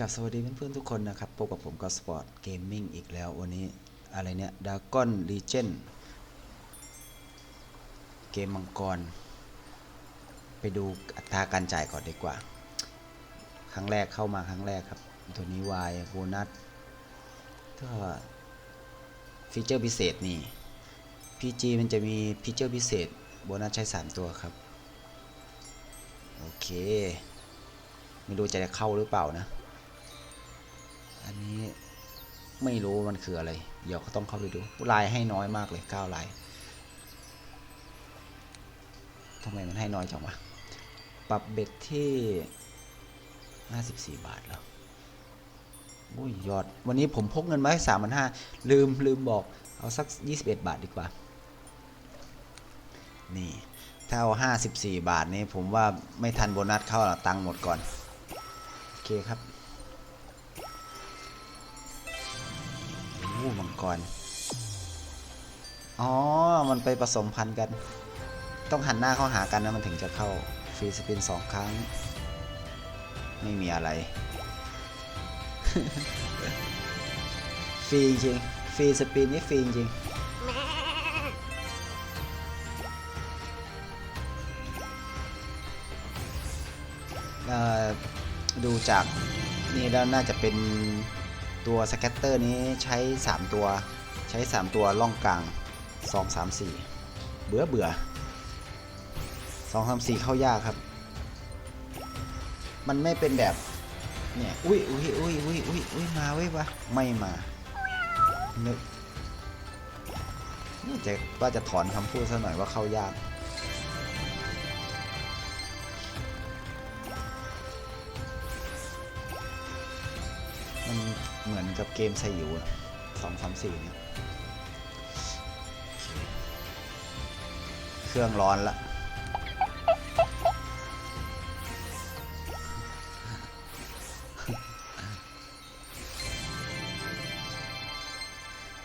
กับสวัสดีเพื่อนๆทุกคนนะครับพบกับผมก็สปอร์ตเกมมิ่งอีกแล้ววันนี้อะไรเนี่ยดากอนลีเจนเกมมังกร ไปดูอัตราการจ่ายก่อนดีกว่า ครั้งแรกเข้ามาครั้งแรกครับ ตัวนี้วายโบนัสก็ฟีเจอร์พิเศษนี่ PG มันจะมีฟีเจอร์พิเศษโบนัสใช้ 3 ตัวครับ โอเค ไม่รู้จะได้เข้าหรือเปล่านะ อันนี้ไม่รู้มันคืออะไร เดี๋ยวก็ต้องเข้าไปดูลายให้น้อยมากเลย9ลายทำไมมันให้น้อยจังวะ ปรับเบ็ดที่ 54 บาทแล้วโอ้ยยอด วันนี้ผมพกเงินมาให้สามพันห้าลืมลืมบอก เอาสัก 21 บาทดีกว่า นี่ ถ้าเอา 54 บาทนี้ผมว่าไม่ทันโบนัสเข้าหรอตังค์หมดก่อน โอเคครับ อ้มังกร อ๋อ มันไปผสมพันธุ์กัน ต้องหันหน้าเข้าหากันนะมันถึงจะเข้า ฟรีสปินสองครั้ง ไม่มีอะไร ฟรีจริง ฟรีสปินนี่ฟรีจริงดูจากนี่แล้วน่าจะเป็น ตัวสแกตเตอร์นี้ใช้ 3 ตัว ใช้ 3 ตัวล่องกลาง 2 3 4 เบื่อเบื่อ2 3 4 เข้ายากครับ มันไม่เป็นแบบ เนี่ย อุ้ยอุ้ยอุ้ยอุ้ยอุ้ยอุ้ยมาเว้ยวะ ไม่มานึกนี่จะว่าจะถอนคำพูดซะหน่อยว่าเข้ายาก เหมือนกับเกมไซยูสองสามสี่เนี่ยเครื่องร้อนละ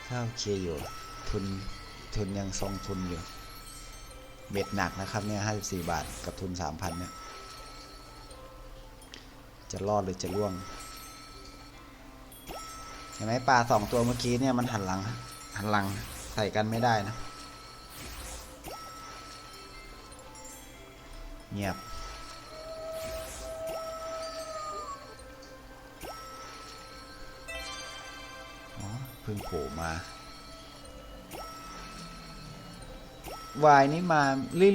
ถ้าโอเคอยู่ ทุน ทุนยังทรงทุนอยู่ เบ็ดหนักนะครับเนี่ยห้าสิบสี่บาทกับทุนสามพันเนี่ย จะรอดหรือจะร่วง เห็นไหมปลาสองตัวเมื่อกี้เนี่ยมันหันหลัง หันหลังใส่กันไม่ได้นะ เงียบ อ๋อ เพิ่งโผล่มาวายนี่มา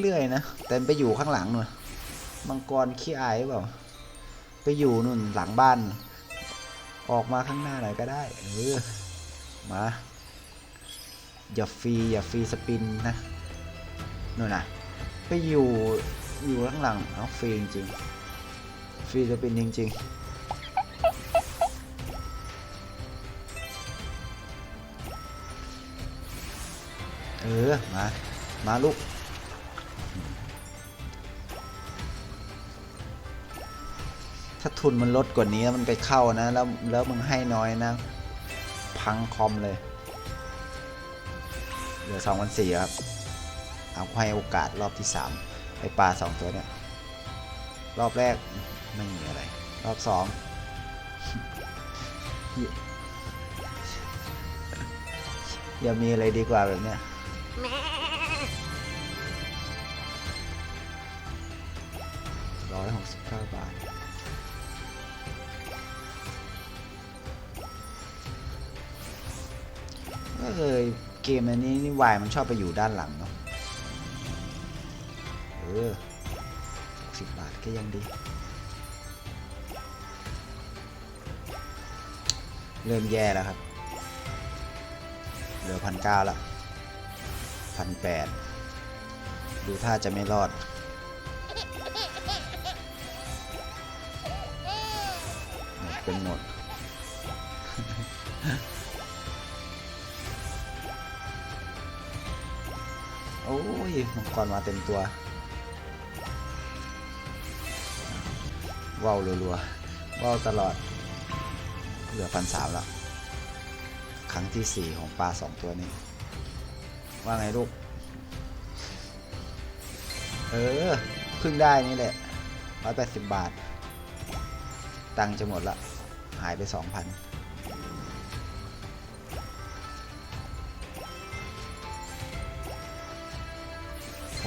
เรื่อยๆนะ แต่ไปอยู่ข้างหลังนู่นมังกรขี้อายหรือเปล่า ไปอยู่นู่นหลังบ้าน ออกมาข้างหน้าหน่อยก็ได้ เออ มา อย่าฟรีอย่าฟรีสปินนะนู่นนะไปอยู่อยู่ข้างหลังเอาฟรีจริงๆฟรีสปินจริง ๆเออ มา มาลูก ถ้าทุนมันลดกว่านี้มันไปเข้านะแล้วแล้วมึงให้น้อยนะ พังคอมเลย เหลือสองพันสี่ครับ เอาให้โอกาสรอบที่สามไอปลาสองตัวเนี่ยรอบแรกไม่มีอะไร รอบสองอย่ามีอะไรดีกว่าแบบเนี้ยร้อยหกสิบเก้าบาท เลยเกมอันนี้นี่วายมันชอบไปอยู่ด้านหลังเนาะเออสิบบาทก็ยังดี เริ่มแย่แล้วครับเหลือพันเก้าละพันแปดดูท่าจะไม่รอด เป็นหมด โอ้ยมังกรมาเต็มตัวว้าวรัวๆว้าวตลอด เหลือพันสามแล้วครั้งที่สี่ของปลาสองตัวนี้ ว่าไงลูก เออเพิ่งได้นี่แหละร้อยแปดสิบบาท ตังค์จะหมดละ หายไปสองพัน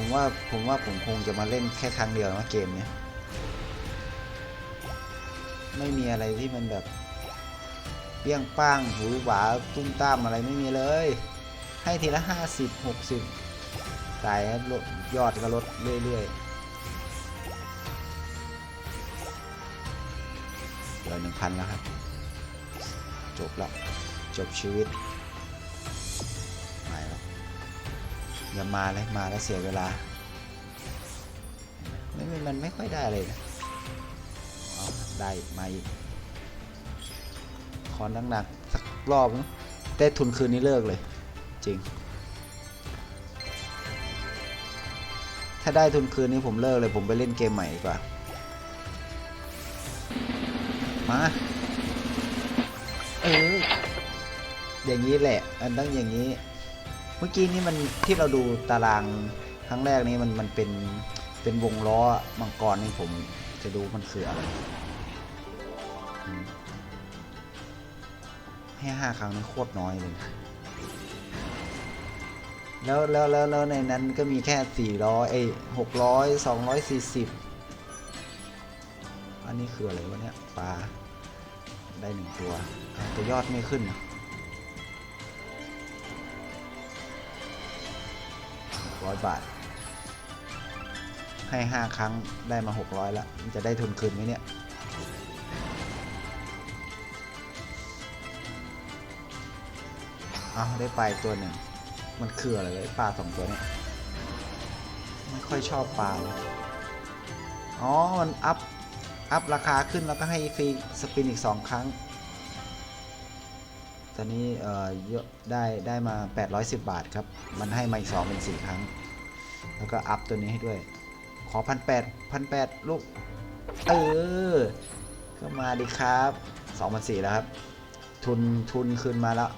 ผมว่าผมว่าผมคงจะมาเล่นแค่ครั้งเดียวนะเกมเนี้ยไม่มีอะไรที่มันแบบเปี้ยงป้างหูหวาตุ้มตามอะไรไม่มีเลย ให้ทีละห้าสิบหกสิบตายแล้วลดยอดก็ลดเรื่อยๆเหลือหนึ่งพันแล้วครับ จบละจบชีวิต อย่ามาเลยมาแล้วเสียเวลาไม่ไม่มันไม่ค่อยได้เลยนะเอาได้มาอีกคอนหนักๆสักรอบนึงได้ทุนคืนนี้เลิกเลย จริง ถ้าได้ทุนคืนนี้ผมเลิกเลยผมไปเล่นเกมใหม่ดีกว่า มา เอออย่างนี้แหละ อันต้องอย่างนี้ เมื่อกี้นี่มันที่เราดูตารางครั้งแรกนี้มันมันเป็นเป็นวงล้อมังกรนี่ผมจะดูมันคืออะไรให้ห้าครั้งนี่โคตรน้อยเลย แล้วแล้วแล้วแล้วในนั้นก็มีแค่สี่ร้อยเอ้หกร้อยสองร้อยสี่สิบอันนี้คืออะไรวะเนี่ยปลาได้หนึ่งตัวอ้าวแต่ยอดไม่ขึ้นนะ ร้อยบาท ให้ห้าครั้งได้มาหกร้อยละมันจะได้ทุนคืนไหมเนี่ยเอาได้ปลาตัวหนึ่งมันคืออะไรเลยปลาสองตัวเนี่ยไม่ค่อยชอบปลาเลยอ๋อ มันอัพ อัพราคาขึ้นแล้วก็ให้ฟรีสปินอีกสองครั้ง ตอนนี้เอ่อเยอะได้ได้มา 810 บาทครับ มันให้มาอีกสองเป็นสี่ครั้ง แล้วก็อัพตัวนี้ให้ด้วย ขอพันแปดพันแปดลูก เออ ก็มาดีครับสองพันสี่แล้วครับ ทุนทุนคืนมาแล้ว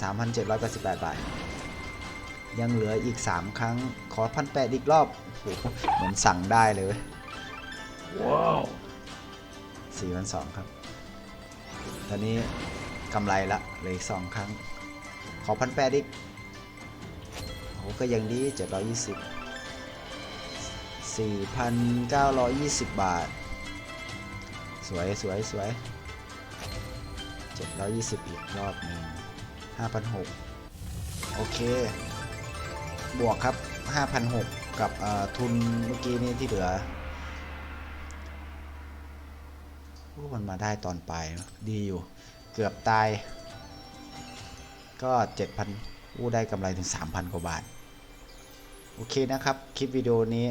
3,788บาท ยังเหลืออีก 3 ครั้ง ขอพันแปดอีกรอบโอ้โหเหมือนสั่งได้เลยเว้ยว้าวสี่พันสองครับ ตอนนี้ กำไรละเลืออีกสองครั้ง ขอพันแปดอีกโอ้ก็ยังดีเจ็ดร้อยยี่สิบสี่พันเก้าร้อยยี่สิบบาท สวยสวยสวยเจ็ดร้อยยี่สิบอีกรอบหนึ่งห้าพันหกโอเค บวกครับห้าพันหกกับอ่อทุนเมื่อกี้นี้ที่เหลือมันมาได้ตอนปลายดีอยู่ เกือบตาย ก็ 7,000อู้ได้กำไรถึง 3,000 กว่าบาท โอเคนะครับ คลิปวิดีโอนี้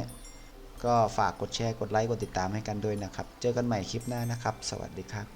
ก็ฝากกดแชร์ กดไลค์ กดติดตามให้กันด้วยนะครับ เจอกันใหม่คลิปหน้านะครับ สวัสดีครับ